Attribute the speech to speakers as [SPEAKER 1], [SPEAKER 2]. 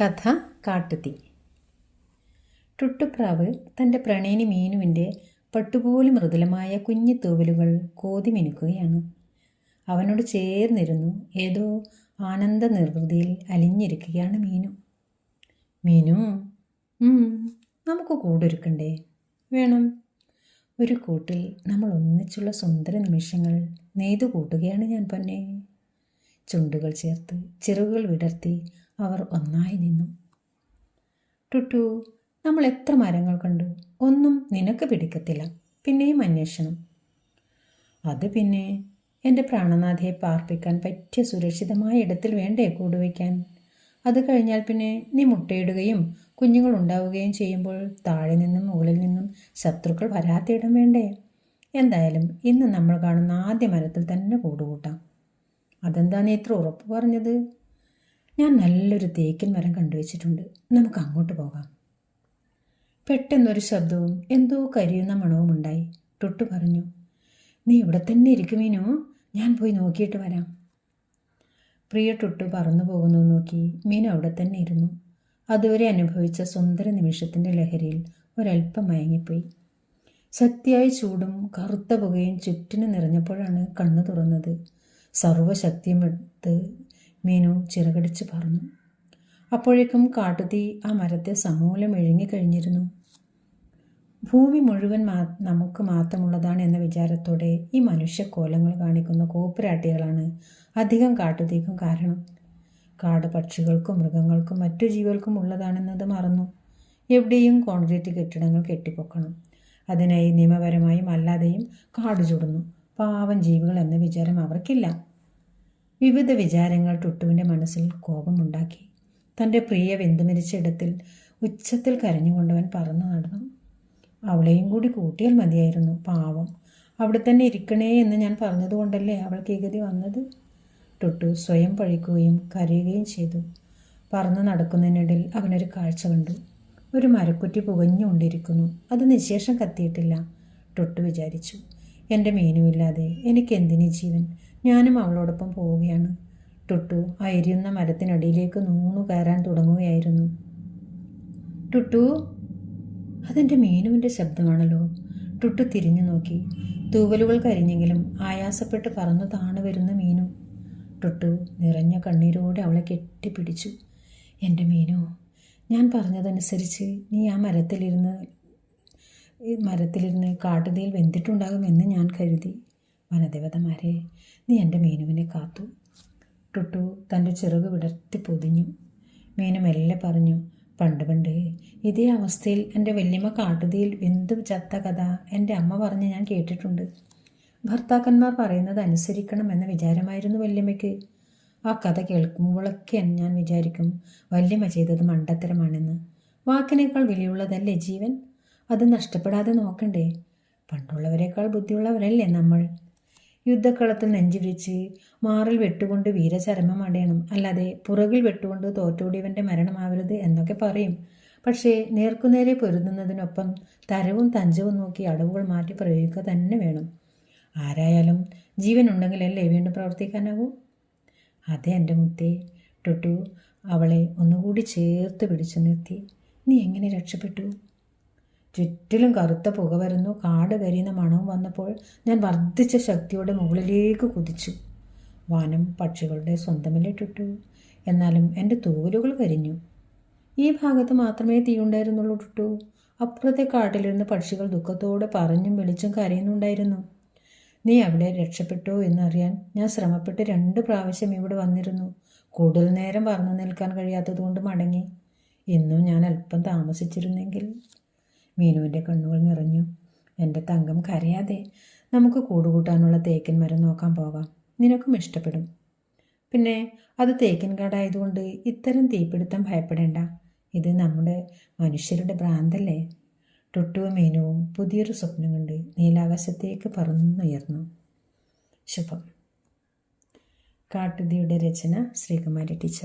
[SPEAKER 1] കഥ കാട്ടുതീ. ടുട്ടുപ്രാവ് തന്റെ പ്രണയിനി മീനുവിന്റെ പട്ടുപോലെ മൃദുലമായ കുഞ്ഞു തൂവലുകൾ കോതി മിനുക്കുകയാണ്. അവനോട് ചേർന്നിരുന്നു ഏതോ ആനന്ദ നിർവൃതിയിൽ അലിഞ്ഞിരിക്കുകയാണ് മീനു. മീനു നമുക്ക് കൂടൊരുക്കണ്ടേ? വേണം. ഒരു കൂട്ടിൽ നമ്മൾ ഒന്നിച്ചുള്ള സുന്ദര നിമിഷങ്ങൾ നെയ്തു കൂട്ടുകയാണ് ഞാൻ പൊന്നെ. ചുണ്ടുകൾ ചേർത്ത് ചിറകുകൾ വിടർത്തി അവർ ഒന്നായി നിന്നു. ടുട്ടു നമ്മൾ എത്ര മരങ്ങൾ കണ്ടു? ഒന്നും നിനക്ക് പിടിക്കത്തില്ല. പിന്നെയും അന്വേഷണം. അത് പിന്നെ എന്റെ പ്രാണനാഥയെ പാർപ്പിക്കാൻ പറ്റിയ സുരക്ഷിതമായ ഇടത്തിൽ വേണ്ടേ കൂടുവയ്ക്കാൻ? അത് കഴിഞ്ഞാൽ പിന്നെ നീ മുട്ടയിടുകയും കുഞ്ഞുങ്ങൾ ഉണ്ടാവുകയും ചെയ്യുമ്പോൾ താഴെ നിന്നും മുകളിൽ നിന്നും ശത്രുക്കൾ വരാത്തിടം വേണ്ടേ? എന്തായാലും ഇന്ന് നമ്മൾ കാണുന്ന ആദ്യ മരത്തിൽ തന്നെ കൂടുകൂട്ടാം. അതെന്താ നീ ഇത്ര ഉറപ്പ് പറഞ്ഞത്? ഞാൻ നല്ലൊരു തേക്കിൻ മരം കണ്ടുവച്ചിട്ടുണ്ട്. നമുക്ക് അങ്ങോട്ട് പോകാം. പെട്ടെന്നൊരു ശബ്ദവും എന്തോ കരിയുന്ന മണവും ഉണ്ടായി. ടുട്ടു പറഞ്ഞു നീ ഇവിടെ തന്നെ ഇരിക്കുമീനോ ഞാൻ പോയി നോക്കിയിട്ട് വരാം. പ്രിയ ടുട്ടു പറന്നു പോകുന്നു നോക്കി മീൻ അവിടെ തന്നെ ഇരുന്നു. അതുവരെ അനുഭവിച്ച സുന്ദര നിമിഷത്തിന്റെ ലഹരിയിൽ ഒരല്പം മയങ്ങിപ്പോയി. ശക്തിയായ ചൂടും കറുത്ത പുകയും ചുറ്റിന് നിറഞ്ഞപ്പോഴാണ് കണ്ണു തുറന്നത്. സർവശക്തിയും എടുത്ത് മീനു ചിറകടിച്ച് പറഞ്ഞു. അപ്പോഴേക്കും കാട്ടുതീ ആ മരത്തെ സമൂലം എഴുങ്ങിക്കഴിഞ്ഞിരുന്നു ഭൂമി മുഴുവൻ നമുക്ക് മാത്രമുള്ളതാണ് എന്ന വിചാരത്തോടെ ഈ മനുഷ്യക്കോലങ്ങൾ കാണിക്കുന്ന കോപ്പുരാട്ടികളാണ് അധികം കാട്ടുതീക്കും കാരണം. കാട് പക്ഷികൾക്കും മൃഗങ്ങൾക്കും മറ്റു ജീവികൾക്കും ഉള്ളതാണെന്നത് മറന്നു. എവിടെയും കോൺക്രീറ്റ് കെട്ടിടങ്ങൾ കെട്ടിപ്പൊക്കണം. അതിനായി നിയമപരമായും അല്ലാതെയും കാട് ചുടുന്നു. പാവം ജീവികൾ എന്ന വിചാരം അവർക്കില്ല. വിവിധ വിചാരങ്ങൾ ടുട്ടുവിന്റെ മനസ്സിൽ കോപമുണ്ടാക്കി. തന്റെ പ്രിയ വെന്തുമരിച്ച ഇടത്തിൽ ഉച്ചത്തിൽ കരഞ്ഞുകൊണ്ടവൻ പറന്നു നടന്നു. അവളെയും കൂടി കൂട്ടിയാൽ മതിയായിരുന്നു. പാവം അവിടെ തന്നെ ഇരിക്കണേ എന്ന് ഞാൻ പറഞ്ഞതുകൊണ്ടല്ലേ അവൾക്ക് ഏകതി വന്നത്? ടുട്ടു സ്വയം പഴിക്കുകയും കരയുകയും ചെയ്തു. പറന്നു നടക്കുന്നതിനിടയിൽ അവനൊരു കാഴ്ച കണ്ടു. ഒരു മരക്കുറ്റി പുകഞ്ഞുകൊണ്ടിരിക്കുന്നു. അത് നിശേഷം കത്തിയിട്ടില്ല. ടുട്ടു വിചാരിച്ചു. എന്റെ മീനുമില്ലാതെ എനിക്ക് എന്തിനീ ജീവൻ? ഞാനും അവളോടൊപ്പം പോവുകയാണ്. ടുട്ടു ആ എരിയുന്ന മരത്തിനടിയിലേക്ക് നൂണു കയറാൻ തുടങ്ങുകയായിരുന്നു. ടുട്ടു അതെന്റെ മീനുവിന്റെ ശബ്ദമാണല്ലോ. ടുട്ടു തിരിഞ്ഞു നോക്കി. തൂവലുകൾ കരിഞ്ഞെങ്കിലും ആയാസപ്പെട്ട് പറന്നു താണു വരുന്ന മീനു. ടുട്ടു നിറഞ്ഞ കണ്ണീരോടെ അവളെ കെട്ടിപ്പിടിച്ചു. എന്റെ മീനു ഞാൻ പറഞ്ഞതനുസരിച്ച് നീ ആ മരത്തിലിരുന്ന് മരത്തിലിരുന്ന് കാട്ടുതീയിൽ വെന്തിട്ടുണ്ടാകുമെന്ന് ഞാൻ കരുതി. വനദേവതമാരെ നീ എന്റെ മീനുവിനെ കാത്തു. ടുട്ടു തന്റെ ചിറക് വിടർത്തി പൊതിഞ്ഞു. മീനു മെല്ലെ പറഞ്ഞു പണ്ട് പണ്ട് ഇതേ അവസ്ഥയിൽ എന്റെ വല്യമ്മ കാട്ടുതീയിൽ വെന്തു ചത്ത കഥ എന്റെ അമ്മ പറഞ്ഞ് ഞാൻ കേട്ടിട്ടുണ്ട്. ഭർത്താക്കന്മാർ പറയുന്നത് അനുസരിക്കണം എന്ന വിചാരമായിരുന്നു വല്യമ്മയ്ക്ക്. ആ കഥ കേൾക്കുമ്പോഴൊക്കെ ഞാൻ വിചാരിക്കും വല്യമ്മ ചെയ്തത് മണ്ടത്തരമാണെന്ന്. വാക്കിനേക്കാൾ വിലയുള്ളതല്ലേ ജീവൻ? അത് നഷ്ടപ്പെടാതെ നോക്കണ്ടേ? പണ്ടുള്ളവരെക്കാൾ ബുദ്ധിയുള്ളവരല്ലേ നമ്മൾ? യുദ്ധക്കളത്തിൽ നെഞ്ചിരിച്ച് മാറിൽ വെട്ടുകൊണ്ട് വീരചരമം അടയണം. അല്ലാതെ പുറകിൽ വെട്ടുകൊണ്ട് തോറ്റോടിയവന്റെ മരണമാവരുത് എന്നൊക്കെ പറയും. പക്ഷേ നേർക്കുനേരെ പൊരുതുന്നതിനൊപ്പം തരവും തഞ്ചവും നോക്കി അടവുകൾ മാറ്റി പ്രയോഗിക്കുക തന്നെ വേണം. ആരായാലും ജീവൻ ഉണ്ടെങ്കിലല്ലേ വീണ്ടും പ്രവർത്തിക്കാനാവൂ? അതെ എന്റെ മുത്തേ. ടുട്ടു അവളെ ഒന്നുകൂടി ചേർത്ത് പിടിച്ചു നിർത്തി. നീ എങ്ങനെ രക്ഷപ്പെട്ടു? ചുറ്റിലും കറുത്ത പുക വരുന്നു. കാട് കരിയുന്ന മണവും വന്നപ്പോൾ ഞാൻ വർദ്ധിച്ച ശക്തിയോടെ മുകളിലേക്ക് കുതിച്ചു. വാനം പക്ഷികളുടെ സ്വന്തമില്ലിട്ടിട്ടു എന്നാലും എന്റെ തൂവലുകൾ കരിഞ്ഞു. ഈ ഭാഗത്ത് മാത്രമേ തീയുണ്ടായിരുന്നുള്ളൂ ടുട്ടു. അപ്പുറത്തെ കാട്ടിലിരുന്ന് പക്ഷികൾ ദുഃഖത്തോടെ പറഞ്ഞും വിളിച്ചും കരയുന്നുണ്ടായിരുന്നു. നീ അവിടെ രക്ഷപ്പെട്ടോ എന്നറിയാൻ ഞാൻ ശ്രമപ്പെട്ട് രണ്ട് പ്രാവശ്യം ഇവിടെ വന്നിരുന്നു. കൂടുതൽ നേരം പറഞ്ഞു നിൽക്കാൻ കഴിയാത്തതുകൊണ്ട് മടങ്ങി. ഇന്നും ഞാൻ അല്പം താമസിച്ചിരുന്നെങ്കിൽ. മീനുവിന്റെ കണ്ണുകൾ നിറഞ്ഞു. എന്റെ തങ്കം കരയാതെ നമുക്ക് കൂടുകൂട്ടാനുള്ള തേക്കിൻ മരം നോക്കാൻ പോകാം. നിനക്കും ഇഷ്ടപ്പെടും. പിന്നെ അത് തേക്കിൻ കാടായതുകൊണ്ട് ഇത്തരം തീപിടുത്തം ഭയപ്പെടേണ്ട. ഇത് നമ്മുടെ മനുഷ്യരുടെ ഭ്രാന്തല്ലേ? ടുട്ടുവും മീനുവും പുതിയൊരു സ്വപ്നം കണ്ട് നീലാകാശത്തേക്ക് പറന്നുയർന്നു. ശുഭം. കാട്ടുതിയുടെ രചന ശ്രീകുമാരി ടീച്ചർ.